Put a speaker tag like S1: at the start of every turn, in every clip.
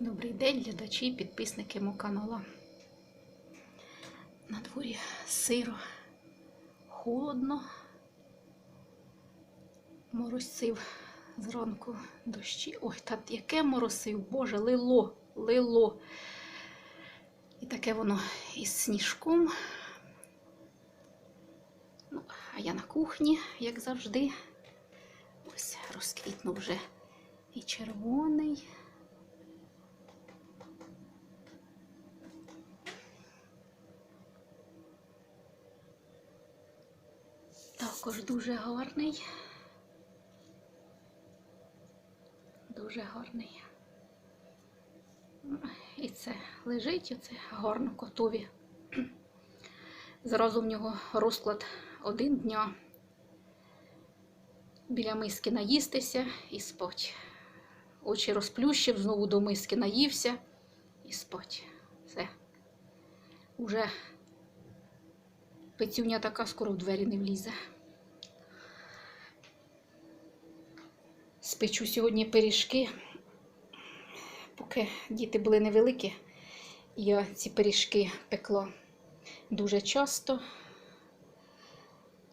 S1: Добрий день, глядачі, і підписники мого каналу. На дворі сиро, холодно, моросив зранку дощі. Ой, та яке моросив, Боже, лило, лило. І таке воно із сніжком. Ну, а я на кухні, як завжди. Ось розквітнув вже і червоний. Також дуже гарний. Дуже гарний. І це лежить, оце гарно котові. Зразу в нього розклад один дня. Біля миски наїстися і спать. Очі розплющив, знову до миски наївся і спать. Все. Уже Пецюня така скоро в двері не влізе. Спечу сьогодні пиріжки. Поки діти були невеликі, я ці пиріжки пекла дуже часто,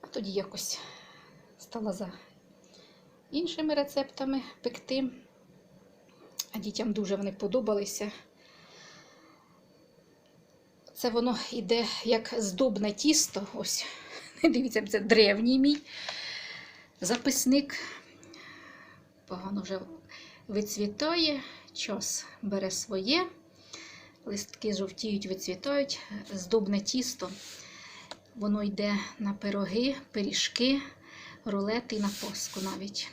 S1: а тоді якось стала за іншими рецептами пекти. А дітям дуже вони подобалися. Це воно йде як здобне тісто. Ось, дивіться, це древній мій записник. Погано вже вицвітає, час бере своє, листки жовтіють, вицвітають, здобне тісто. Воно йде на пироги, пиріжки, рулети і на паску навіть.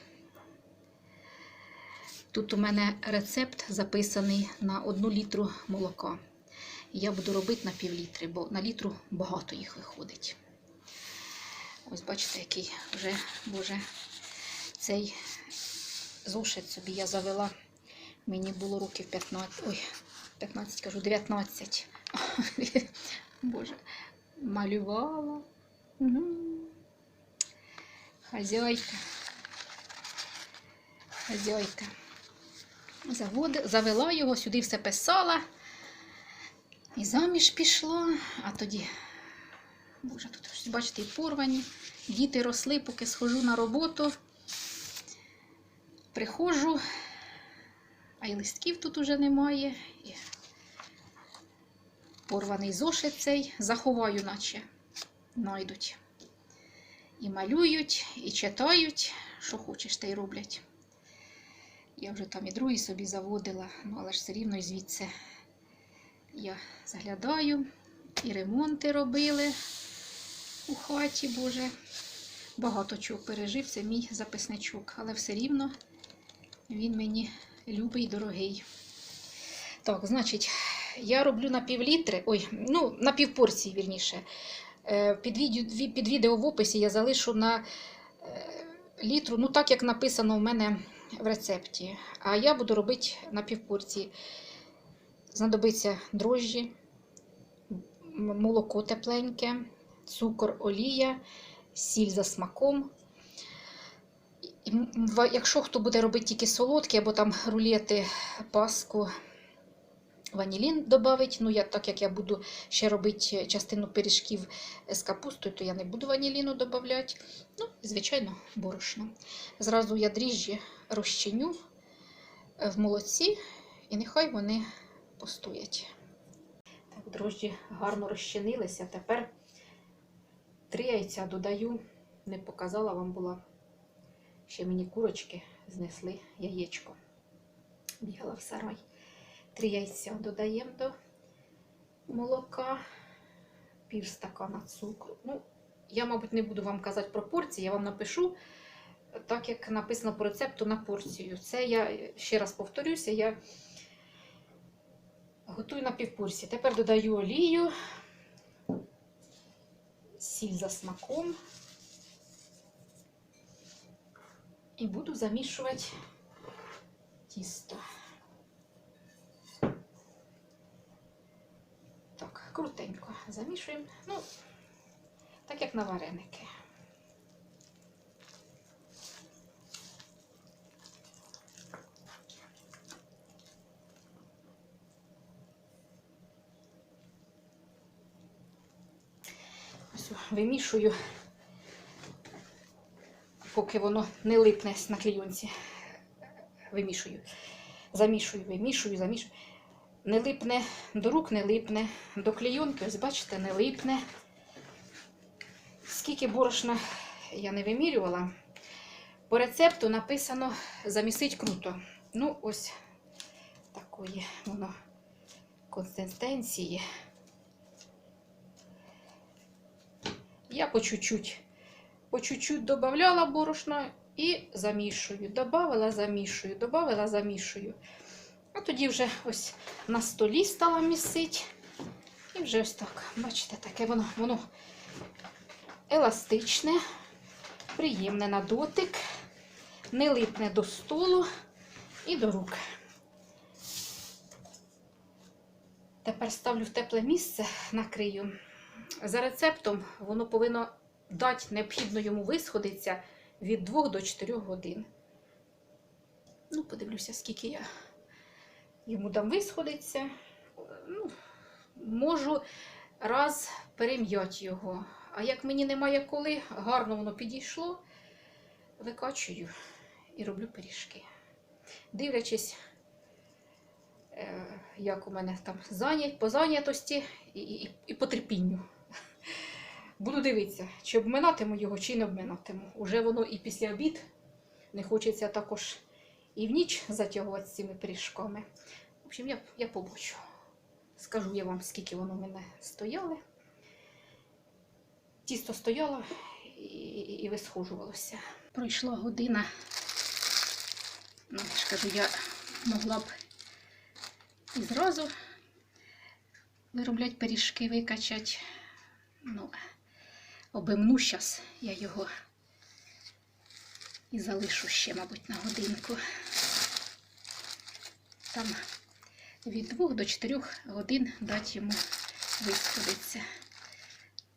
S1: Тут у мене рецепт записаний на 1 літру молока. Я буду робити на пів літри, бо на літру багато їх виходить. Ось бачите, який вже, боже, цей зошит собі я завела. Мені було років 15, ой, 15, кажу, 19. Боже, малювала. Угу. Хазяйка. Хазяйка. Заводи, завела його, сюди все писала. І заміж пішла, а тоді, боже, тут бачите, і порвані. Діти росли, поки схожу на роботу. Приходжу, а й листків тут уже немає. І порваний зошит цей, заховаю, наче найдуть. І малюють, і читають, що хочеш, те й роблять. Я вже там і другий собі заводила, ну але ж все рівно і звідси я заглядаю, і ремонти робили у хаті, Боже. Багато чого пережив, це мій записничок, але все рівно він мені любий дорогий. Так, значить, я роблю на пів літри, ой, ну, на пів порції, вірніше. Е, Під відео, під відео в описі я залишу на е, літру, ну так як написано в мене в рецепті. А я буду робити на пів порції. Знадобиться дрожжі, молоко тепленьке, цукор, олія, сіль за смаком. Якщо хто буде робити тільки солодкі, або там рулети, паску, ванілін додавить. Ну, я, так як я буду ще робити частину пиріжків з капустою, то я не буду ваніліну додавати. Ну, звичайно, борошно. Зразу я дріжджі розчиню е, в молоці, і нехай вони постоять. Так, дрожджі гарно розчинилися. Тепер три яйця додаю. Не показала вам була. Ще мені курочки знесли яєчко. Бігала в сарай. Три яйця додаємо до молока, пів стакана цукру. Ну, я, мабуть, не буду вам казати пропорції, я вам напишу, так як написано по рецепту на порцію. Це я ще раз повторюся, я готую на півпорції. Тепер додаю олію, сіль за смаком. і буду замішувати тісто. Так, крутенько замішуємо, ну, так як на вареники. Ось, вимішую поки воно не липне на клійонці. Вимішую. Замішую, вимішую, замішую. Не липне, до рук не липне, до клійонки, ось бачите, не липне. Скільки борошна я не вимірювала. По рецепту написано замісить круто. Ну, ось такої воно консистенції. Я по чуть-чуть, по чуть-чуть додавала борошна і замішую. Добавила, замішую, добавила, замішую. А тоді вже ось на столі стала місить. І вже ось так. Бачите, таке воно, воно еластичне, приємне на дотик, не липне до столу і до рук. Тепер ставлю в тепле місце, накрию. За рецептом воно повинно дати необхідно йому висходитися від 2 до 4 годин. Ну, подивлюся, скільки я йому дам висходиться. Ну, можу раз перем'яти його. А як мені немає коли, гарно воно підійшло, викачую і роблю пиріжки. Дивлячись, е, як у мене там занять, по зайнятості і, і, і по терпінню. Буду дивитися, чи обминатиму його, чи не обминатиму. Уже воно і після обід не хочеться також і в ніч затягувати з цими пиріжками. В общем, я, я побачу. Скажу я вам, скільки воно в мене стояло. Тісто стояло і, і, висхожувалося. Пройшла година. Ну, ж кажу, я могла б і зразу виробляти пиріжки, викачати. Ну, обимну зараз я його і залишу ще, мабуть, на годинку. Там від 2 до 4 годин дати йому висходиться.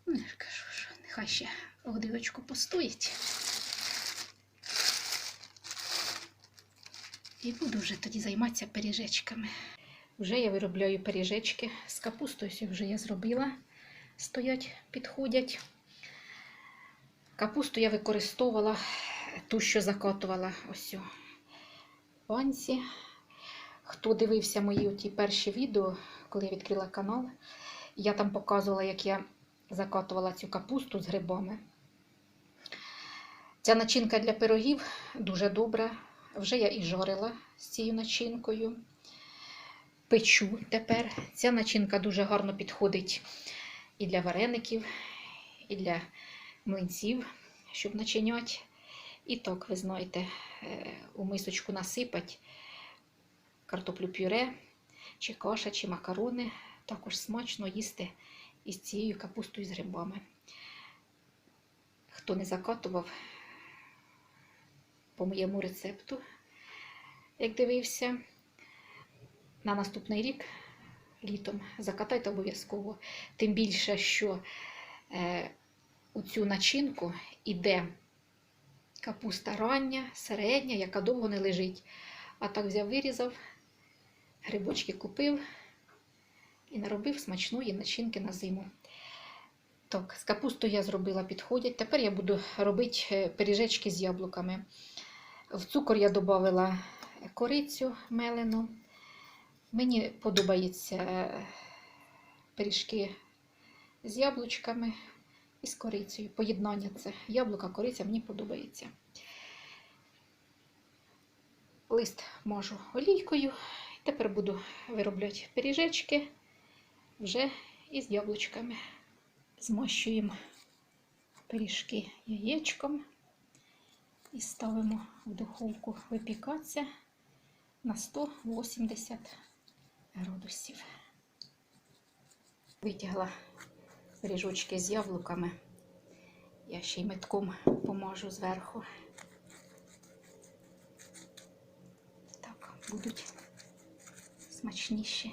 S1: Ну, я ж кажу, що нехай ще годиночку постоїть. І буду вже тоді займатися пиріжечками. Вже я виробляю пиріжечки з капустою, вже я зробила. Стоять, підходять. Капусту я використовувала ту, що закатувала ось у банці. Хто дивився мої ті перші відео, коли я відкрила канал, я там показувала, як я закатувала цю капусту з грибами. Ця начинка для пирогів дуже добра. Вже я і жарила з цією начинкою. Печу тепер. Ця начинка дуже гарно підходить і для вареників, і для млинців, щоб начиняти. І так, ви знаєте, е, у мисочку насипать картоплю пюре, чи каша, чи макарони. Також смачно їсти із цією капустою з грибами. Хто не закатував по моєму рецепту, як дивився, на наступний рік літом закатайте обов'язково. Тим більше, що е, у цю начинку іде капуста рання, середня, яка довго не лежить. А так взяв, вирізав, грибочки купив і наробив смачної начинки на зиму. Так, з капустою я зробила, підходять. Тепер я буду робити е, пиріжечки з яблуками. В цукор я додала корицю мелену. Мені подобаються е, пиріжки з яблучками і з корицею. Поєднання це яблука, кориця мені подобається. Лист мажу олійкою. Тепер буду виробляти пиріжечки вже із яблучками. Змащуємо пиріжки яєчком і ставимо в духовку випікатися на 180 градусів. Витягла пиріжочки з яблуками. Я ще й метком помажу зверху. Так, будуть смачніші.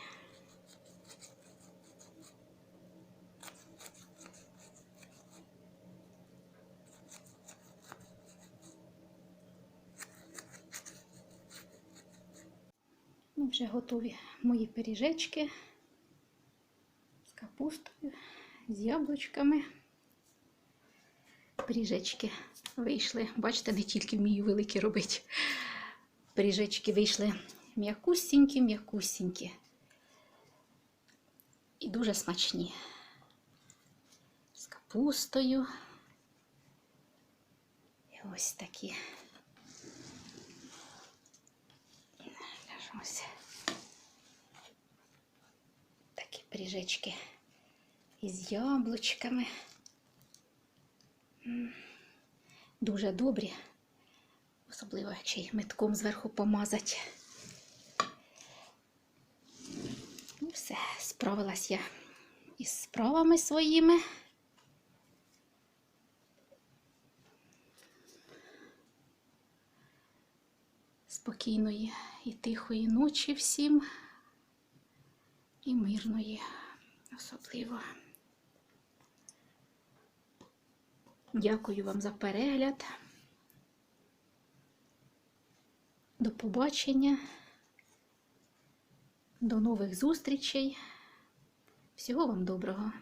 S1: Ну, вже готові мої пиріжечки з капустою, з яблучками. Пиріжечки вийшли. Бачите, не тільки вмію великі робити. Пиріжечки вийшли м'якусінькі, м'якусінькі. І дуже смачні. З капустою. І ось такі. Ось. Такі пиріжечки із яблучками. М, Дуже добрі, особливо, якщо їх метком зверху помазати. Ну, все, справилась я із справами своїми. Спокійної і тихої ночі всім, і мирної особливо. Дякую вам за перегляд. До побачення. До нових зустрічей. Всього вам доброго.